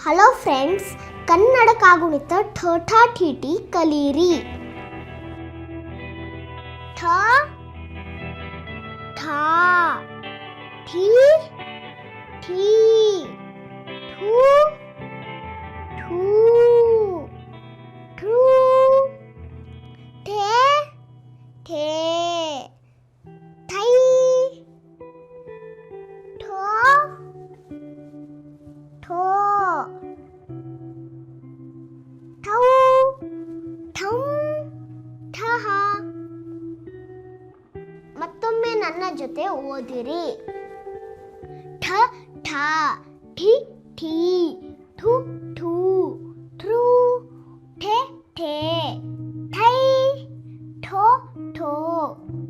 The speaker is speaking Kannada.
ಹಲೋ ಫ್ರೆಂಡ್ಸ್ ಕನ್ನಡ ಕಾಗುಣಿತ ಠ ಠೀಟಿ ಠಿ ಠಿ ಕಲೀರಿ ಠ ಠ ಠೀ ಥೂ ಠೂ ಠೂ ಠೂ ಠೇ ಠೇ ಥೈ ಠೋ ಠೋ ಠೌ 다음 타하 맞던에 나눠주대요 오어들이? 다, 다, 디, 디, 도, 도, 트루, 테, 테, 타이, 토, 토.